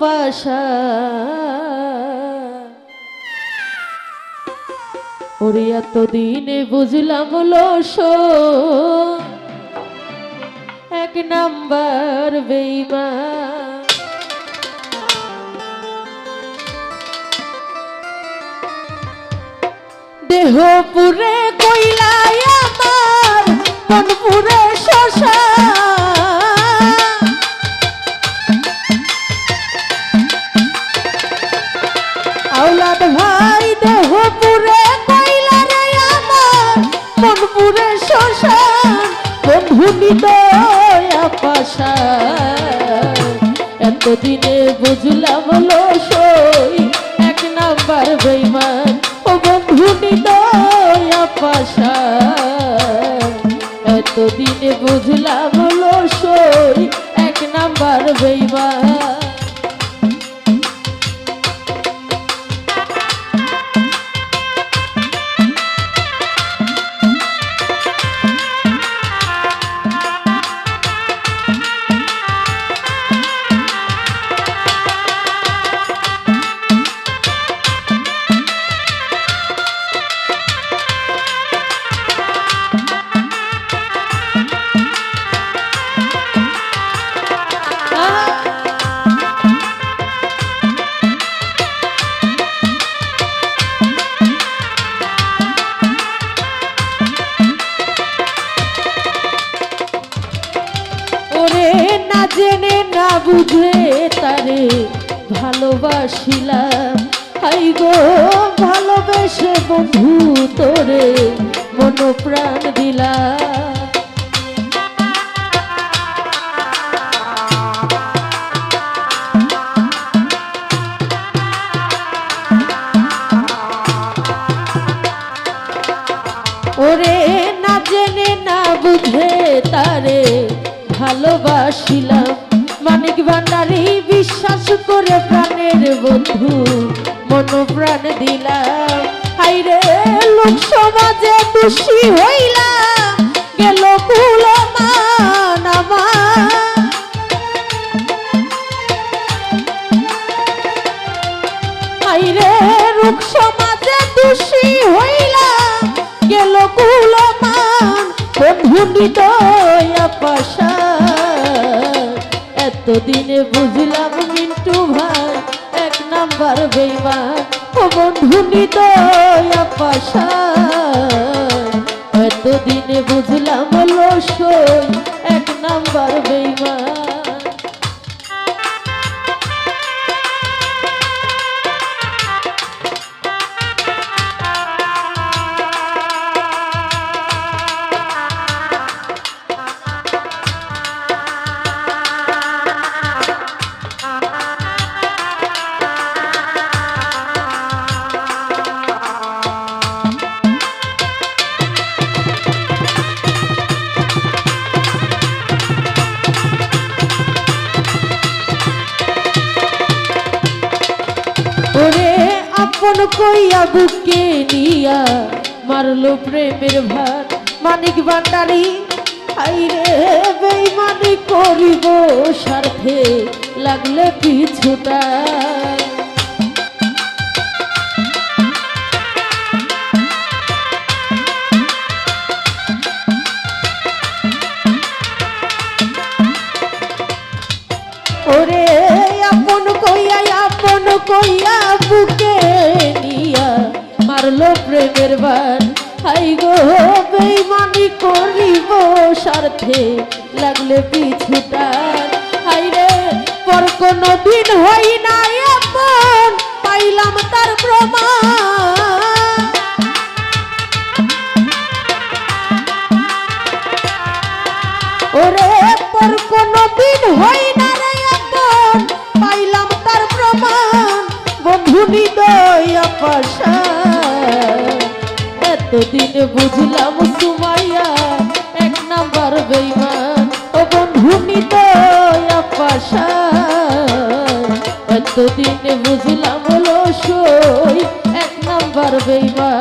পাশা। ওরে বুঝলাম এক নাম্বার বেইমা দেহ পুরে কইলাই আমার মন পুরে শশা। এতদিনে বুঝলাম লসই। এক নাম্বার বেইমান। ও বন্ধু নিদয়া পাশা এতদিনে বুঝলাম লসই, এক নাম্বার বেইমান। না বুঝে তারে ভালোবাসিলাম। হাই গো, ভালোবেসে বন্ধু তোরে মন প্রাণ দিলাম। ওরে না জেনে না বুঝে তারে ভালোবাসিলাম। মানিক ভান্ডারি বিশ্বাস করে প্রাণের বন্ধু মন দিলাম। হাইরে লোক সমাজে দোষী হইলাম, গেল কুল মান দোষী হইলাম, গেল কুলমান বন্ধু হৃদয়া পাশা এতদিনে বুঝলাম মিন্টু ভাই, এক নাম্বার বেমা ও বন্ধু পাশা এতদিনে বুঝলাম লোসই, এক নাম্বার বেইমান। আপন কইয়া বুকে নিয়া মারলো প্রেমের ভার। মানিক ভান্ডারি, আইরে বেইমানি করিব স্বার্থে, লাগলে পিছুটা ওরে, আপন কইয়া আপন কইয়া বুকে মারলো প্রেমের বান হাই গো, বেইমানি করিব স্বার্থে, লাগলে পিছুটান হাই রে, পর কোনো দিন হই না আপন পাইলাম তার প্রমাণ। ওরে, পর কোনো দিন হই না রে পাইলাম তার প্রমাণ। বন্ধু এতদিন বুঝলাম সুমাইয়া এক নাম্বার বেইমান। ও বন্ধু হৃদয় পাশা এতদিন বুঝলাম হলো সই এক নাম্বার বেইমান।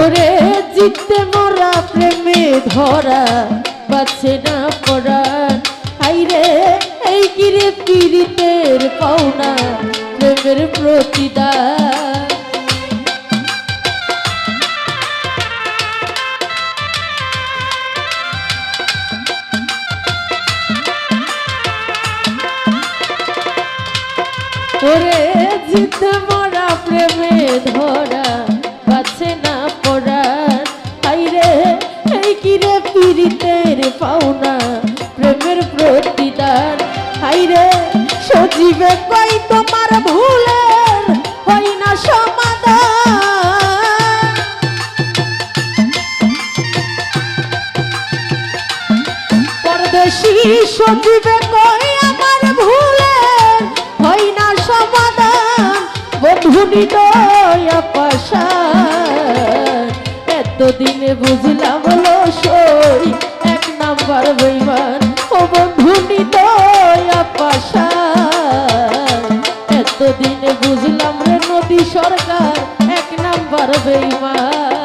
ওরে জিততে মরা প্রেমে ধরা পাচ্ছে না পড়ান হাইরে এই কিরে পীড়িতের পাওনা, প্রেমের প্রতিদান। ওরে জিতে সজীবে কই আমার ভুলের হই না সমাধান, বন্ধু এতদিনে বুঝলাম হলো সই এক নাম্বার বইমান, ও বন্ধু নিদয় পাশান এতদিনে বুঝলাম রে নদী সরকার, এক নাম্বার বেইমান।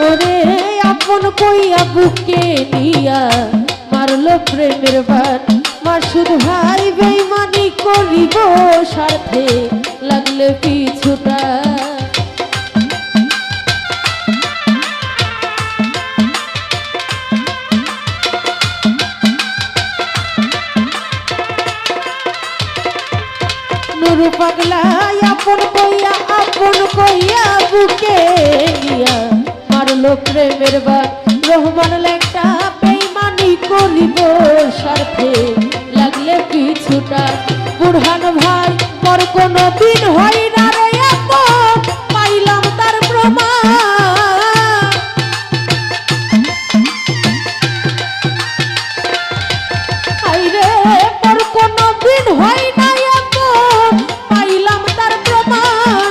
ওরে আপন কইয়া বুকে নিয়া মারলো প্রেমের বান মাসুদ ভাই বেইমানি করিব স্বার্থে, লাগলে পিছুটা নুরু পাগলা আপন কইয়া আপন কইয়া বুকে নিয়া মারলো প্রেমের বান রহমান লেখা বেইমানি করিব, স্বার্থে লাগলে পিছুটা বুড়হান ভাই, পর কোনো দিন হয় না রে পাইলাম তার প্রমাণ। হয় না পাইলাম তার প্রমাণ।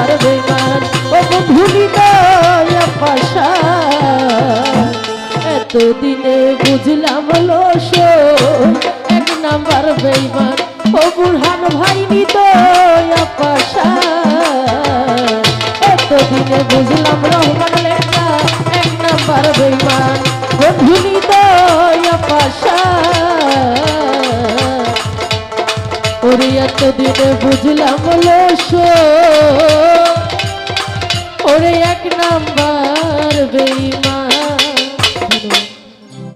নাম্বার বইমান ও বন্ধু নিদয় পাশা এতদিনে বুঝলাম হলো এক নাম্বার বেইমান। ও বুড়হান ভাই নিদয় পাশা এতদিনে বুঝলাম রহমান লেখা, এক নাম্বার বেইমান। বন্ধু নিদয় পাশা ওরে এতদিনে বুঝলাম এক নাম্বার বেইমান